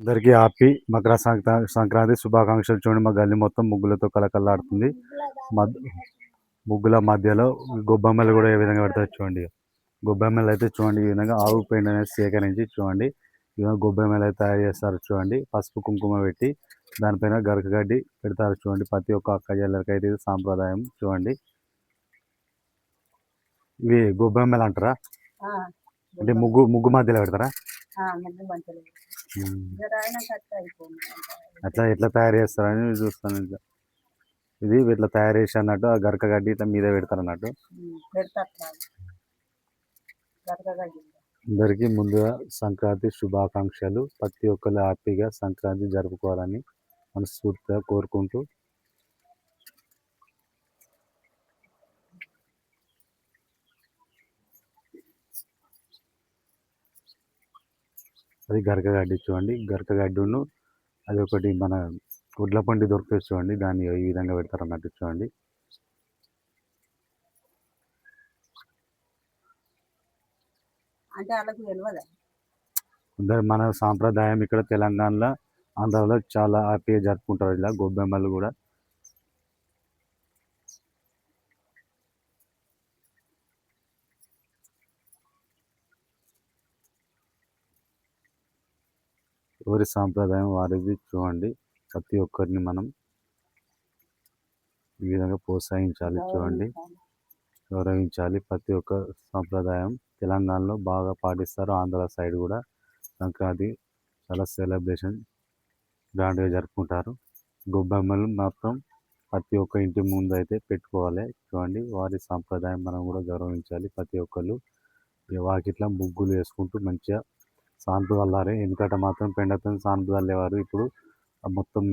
అందరికీ హ్యాపీ మకర సంక్రాంతి సంక్రాంతి శుభాకాంక్షలు చూడండి. మా గల్లీ మొత్తం ముగ్గులతో కలకల్లాడుతుంది మద్ ముగ్గుల మధ్యలో గొబ్బెమ్మలు కూడా ఏ విధంగా పెడతారు చూడండి. గొబ్బెమ్మలు అయితే చూడండి ఈ విధంగా ఆవు పెండ అనేది సేకరించి చూడండి. ఈ విధంగా గొబ్బెమ్మలు అయితే తయారు చేస్తారు చూడండి. పసుపు కుంకుమ పెట్టి దానిపైన గరక గడ్డి పెడతారు చూడండి. ప్రతి ఒక్క అక్క చెల్లెలకి అయితే ఇది సాంప్రదాయం చూడండి. ఇవి గొబ్బెమ్మలు అంటారా? అంటే ముగ్గు ముగ్గు మధ్యలో పెడతారా? ముగ్గు మంచిగా అట్లా ఎట్లా తయారు చేస్తారని చూస్తాను ఇట్లా. ఇది ఇట్లా తయారు చేసి అన్నట్టు ఆ గరక గడ్డి ఇట్లా మీద పెడతారు అన్నట్టు. అందరికీ ముందుగా సంక్రాంతి శుభాకాంక్షలు. ప్రతి ఒక్కరు హ్యాపీగా సంక్రాంతి జరుపుకోవాలని మనస్ఫూర్తిగా కోరుకుంటూ అది గరక గడ్డి చూడండి. గరక గడ్డిను అది ఒకటి మన గుడ్ల పండి దొరుకుతుంది చూడండి. దాన్ని ఈ విధంగా పెడతారు అన్నట్టు చూడండి. అందరు మన సాంప్రదాయం ఇక్కడ తెలంగాణలో ఆంధ్రాలో చాలా హ్యాపీగా జరుపుకుంటారు ఇలా గొబ్బెమ్మలు కూడా. ఎవరి సాంప్రదాయం వారిది చూడండి. ప్రతి ఒక్కరిని మనం ఈ విధంగా ప్రోత్సహించాలి చూడండి. గౌరవించాలి. ప్రతి ఒక్క సాంప్రదాయం తెలంగాణలో బాగా పాటిస్తారు. ఆంధ్ర సైడ్ కూడా సంక్రాంతి చాలా సెలబ్రేషన్ గ్రాండ్గా జరుపుకుంటారు. గొబ్బెమ్మలు మాత్రం ప్రతి ఒక్క ఇంటి ముందు అయితే పెట్టుకోవాలి చూడండి. వారి సాంప్రదాయం మనం కూడా గౌరవించాలి. ప్రతి ఒక్కళ్ళు వాకిట్లా ముగ్గులు వేసుకుంటూ మంచిగా సాన్పు ఎందుకంట మాత్రం పెండతో సాన్పు చల్లేవారు ఇప్పుడు మొత్తం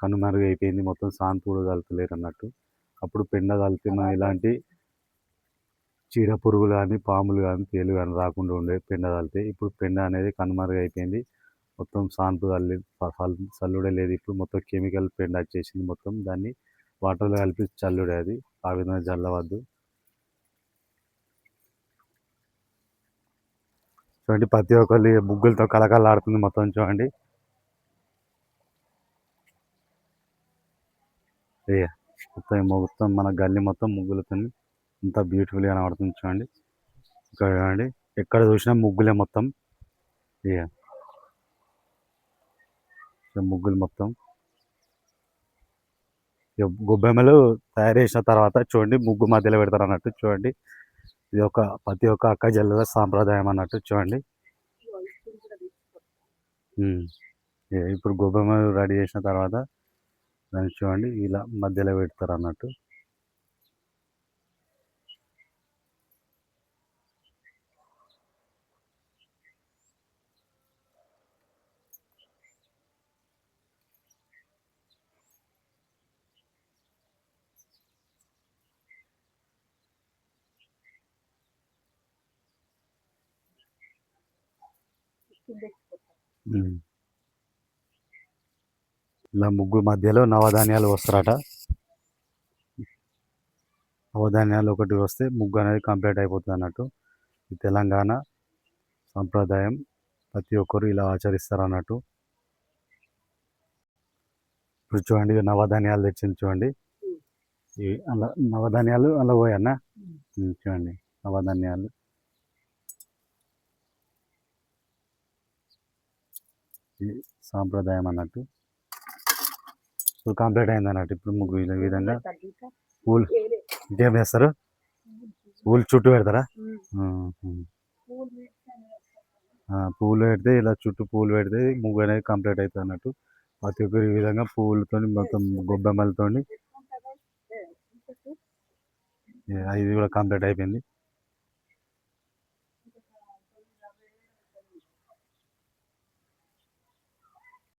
కనుమరుగు అయిపోయింది. మొత్తం సాన్పు కూడా చల్లుతలేరు అన్నట్టు. అప్పుడు పెండ చల్లితే మనం ఇలాంటి చీడ పురుగులు కానీ పాములు కానీ తేలు కానీ రాకుండా ఉండే పెండ చల్లితే ఇప్పుడు పెండ అనేది కనుమరుగు అయిపోయింది. మొత్తం సాన్పు చల్లి చల్లుడే లేదు. ఇప్పుడు మొత్తం కెమికల్ పెండ వచ్చేసింది మొత్తం. దాన్ని వాటర్లో కలిపి చల్లుడే అది. ఆ విధంగా చల్లవద్దు చూడండి ప్రతి ఒక్కరు ముగ్గులతో కలకలాడుతుంది మొత్తం చూడండి. మొత్తం మొత్తం మన గల్లీ మొత్తం ముగ్గులతో ఎంత బ్యూటిఫుల్గా కనబడుతుంది చూడండి. ఇక్కడ చూడండి ఎక్కడ చూసినా ముగ్గులే మొత్తం. ఇక ముగ్గులు మొత్తం. గొబ్బెమ్మలు తయారు చేసిన తర్వాత చూడండి ముగ్గు మధ్యలో పెడతారు అన్నట్టు చూడండి. ఇది ఒక ప్రతి ఒక్క అక్క జల్లల సాంప్రదాయం అన్నట్టు చూడండి. ఇప్పుడు గొబ్బెమ్మ రెడీ చేసిన తర్వాత దాన్ని చూడండి ఇలా మధ్యలో పెడతారు అన్నట్టు ఇలా ముగ్గు మధ్యలో నవధాన్యాలు వస్తారట. నవధాన్యాలు ఒకటి వస్తే ముగ్గు అనేది కంప్లీట్ అయిపోతుంది అన్నట్టు. ఈ తెలంగాణ సంప్రదాయం ప్రతి ఒక్కరు ఇలా ఆచరిస్తారు అన్నట్టు. ఇప్పుడు చూడండి నవధాన్యాలు తెచ్చింది చూడండి. అలా నవధాన్యాలు అలా పోయన్నా చూడండి నవధాన్యాలు. ఇది సాంప్రదాయం అన్నట్టు. ఇప్పుడు కంప్లీట్ అయింది అన్నట్టు ఇప్పుడు ముగ్గు ఈ విధంగా. పూలు ఇంకేం చేస్తారు? పూలు చుట్టూ పెడతారా? పూలు పెడితే ఇలా చుట్టూ పూలు పెడితే ముగ్గు అనేది కంప్లీట్ అవుతుంది అన్నట్టు. ప్రతి ఒక్కరు ఈ విధంగా పూలతో మొత్తం గొబ్బెమ్మలతో ఇది కూడా కంప్లీట్ అయిపోయింది.